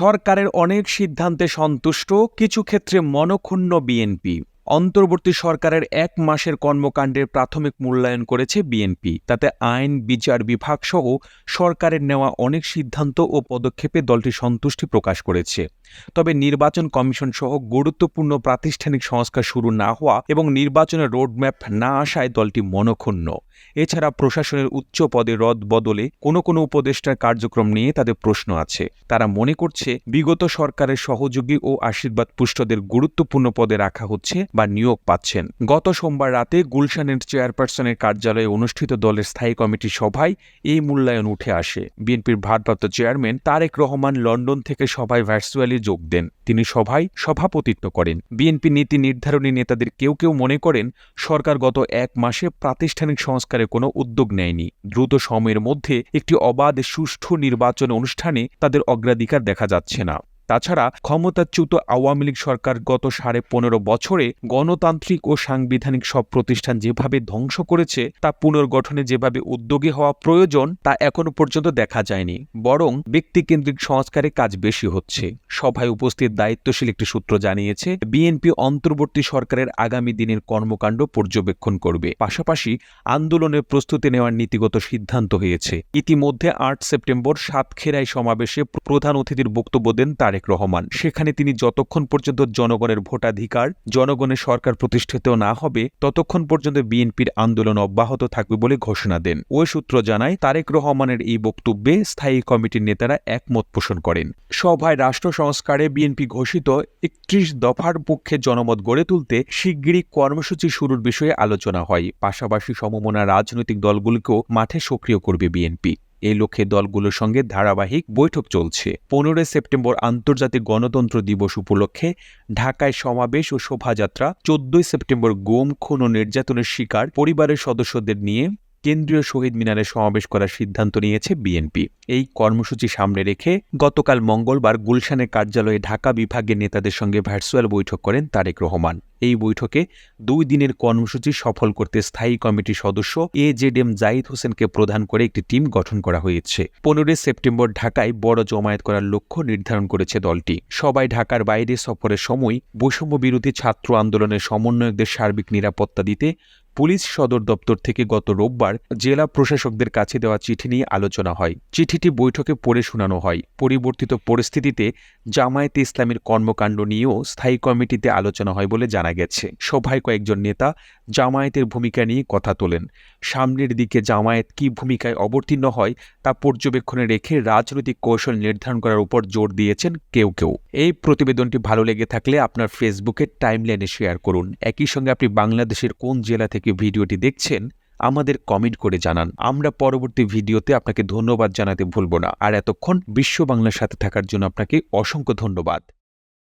সরকারের অনেক সিদ্ধান্তে সন্তুষ্ট কিছু ক্ষেত্রে মনক্ষুণ্ণ বিএনপি। অন্তর্বর্তী সরকারের এক মাসের কর্মকাণ্ডের প্রাথমিক মূল্যায়ন করেছে বিএনপি। তাতে আইন, বিচার বিভাগ সহ সরকারের নেওয়া অনেক সিদ্ধান্ত ও পদক্ষেপে দলটি সন্তুষ্টি প্রকাশ করেছে। তবে নির্বাচন কমিশন সহ গুরুত্বপূর্ণ প্রাতিষ্ঠানিক সংস্কার শুরু না হওয়া এবং নির্বাচনের রোডম্যাপ না আসায় দলটি মনক্ষুণ্ণ। এছাড়া প্রশাসনের উচ্চ পদে রদ বদলে কোনো কোনো উপদেষ্টার কার্যক্রম নিয়ে তাদের প্রশ্ন আছে। তারা মনে করছে বিগত সরকারের সহযোগী ও আশীর্বাদ পুষ্টদের গুরুত্বপূর্ণ পদে রাখা হচ্ছে বা নিয়োগ পাচ্ছেন। গত সোমবার রাতে গুলশানের চেয়ারপারসনের কার্যালয়ে অনুষ্ঠিত দলের স্থায়ী কমিটির সভায় এই মূল্যায়ন উঠে আসে। বিএনপির ভারপ্রাপ্ত চেয়ারম্যান তারেক রহমান লন্ডন থেকে সভায় ভার্চুয়ালি যোগ দেন। তিনি সভায় সভাপতিত্ব করেন। বিএনপি নীতি নির্ধারণী নেতাদের কেউ কেউ মনে করেন, সরকার গত এক মাসে প্রাতিষ্ঠানিক সংস্কারে কোনো উদ্যোগ নেয়নি। দ্রুত সময়ের মধ্যে একটি অবাধ সুষ্ঠু নির্বাচন অনুষ্ঠানে তাদের অগ্রাধিকার দেখা যাচ্ছে না। তাছাড়া ক্ষমতাচ্যুত আওয়ামী লীগ সরকার গত সাড়ে পনেরো বছরে গণতান্ত্রিক ও সাংবিধানিক সব প্রতিষ্ঠান যেভাবে ধ্বংস করেছে, তা পুনর্গঠনে যেভাবে উদ্যোগী হওয়া প্রয়োজন, তা এখনও পর্যন্ত দেখা যায়নি। বরং ব্যক্তিকেন্দ্রিক সংস্কারে কাজ বেশি হচ্ছে। সভায় উপস্থিত দায়িত্বশীল একটি সূত্র জানিয়েছে, বিএনপি অন্তর্বর্তী সরকারের আগামী দিনের কর্মকাণ্ড পর্যবেক্ষণ করবে। পাশাপাশি আন্দোলনের প্রস্তুতি নেওয়ার নীতিগত সিদ্ধান্ত হয়েছে। ইতিমধ্যে আট সেপ্টেম্বর সাতক্ষীরায় সমাবেশে প্রধান অতিথির বক্তব্য দেন তারেক রহমান। সেখানে তিনি যতক্ষণ পর্যন্ত জনগণের ভোটাধিকার, জনগণের সরকার প্রতিষ্ঠিত না হবে, ততক্ষণ পর্যন্ত বিএনপির আন্দোলন অব্যাহত থাকবে বলে ঘোষণা দেন। ওই সূত্র জানায়, তারেক রহমানের এই বক্তব্যে স্থায়ী কমিটির নেতারা একমত পোষণ করেন। সভায় রাষ্ট্র সংস্কারে বিএনপি ঘোষিত একত্রিশ দফার পক্ষে জনমত গড়ে তুলতে শিগগিরই কর্মসূচি শুরুর বিষয়ে আলোচনা হয়। পাশাপাশি সমমনা রাজনৈতিক দলগুলিকেও মাঠে সক্রিয় করবে বিএনপি। এই লক্ষ্যে দলগুলোর সঙ্গে ধারাবাহিক বৈঠক চলছে। পনেরোই সেপ্টেম্বর আন্তর্জাতিক গণতন্ত্র দিবস উপলক্ষে ঢাকায় সমাবেশ ও শোভাযাত্রা। চোদ্দই সেপ্টেম্বর গোম খুন ও নির্যাতনের শিকার পরিবারের সদস্যদের নিয়ে কেন্দ্রীয় শহীদ মিনারে সমাবেশ করার সিদ্ধান্ত নিয়েছে বিএনপি। এই কর্মসূচি সামনে রেখে গতকাল মঙ্গলবার গুলশানের কার্যালয়ে ঢাকা বিভাগের নেতাদের সঙ্গে ভার্চুয়াল বৈঠক করেন তারেক রহমান। এই বৈঠকে দুই দিনের কর্মসূচি সফল করতে স্থায়ী কমিটির সদস্য এ জেড এম জাহিদ হোসেনকে প্রধান করে একটি টিম গঠন করা হয়েছে। পনেরোই সেপ্টেম্বর ঢাকায় বড় জমায়েত করার লক্ষ্য নির্ধারণ করেছে দলটি। সবাই ঢাকার বাইরে সফরের সময় বৈষম্য বিরোধী ছাত্র আন্দোলনের সমন্বয়কদের সার্বিক নিরাপত্তা দিতে পুলিশ সদর দপ্তর থেকে গত রোববার জেলা প্রশাসকদের কাছে দেওয়া চিঠি নিয়ে আলোচনা হয়। চিঠিটি বৈঠকে পড়ে শোনানো হয়। পরিবর্তিত পরিস্থিতিতে জামায়াতে ইসলামের কর্মকাণ্ড নিয়েও স্থায়ী কমিটিতে আলোচনা হয় বলে জানা গেছে। সভায় কয়েকজন নেতা জামায়াতের ভূমিকা নিয়ে কথা তোলেন। সামনের দিকে জামায়াত কি ভূমিকায় অবতীর্ণ হয় তা পর্যবেক্ষণে রেখে রাজনৈতিক কৌশল নির্ধারণ করার উপর জোর দিয়েছেন কেউ কেউ। এই প্রতিবেদনটি ভালো লেগে থাকলে আপনার ফেসবুকের টাইমলাইনে শেয়ার করুন। একই সঙ্গে আপনি বাংলাদেশের কোন জেলা থেকে ভিডিওটি দেখছেন, আমাদের কমেন্ট করে জানান। আমরা পরবর্তী ভিডিওতে আপনাকে ধন্যবাদ জানাতে ভুলব না। আর এতক্ষণ বিশ্ব বাংলার সাথে থাকার জন্য আপনাকে অসংখ্য ধন্যবাদ।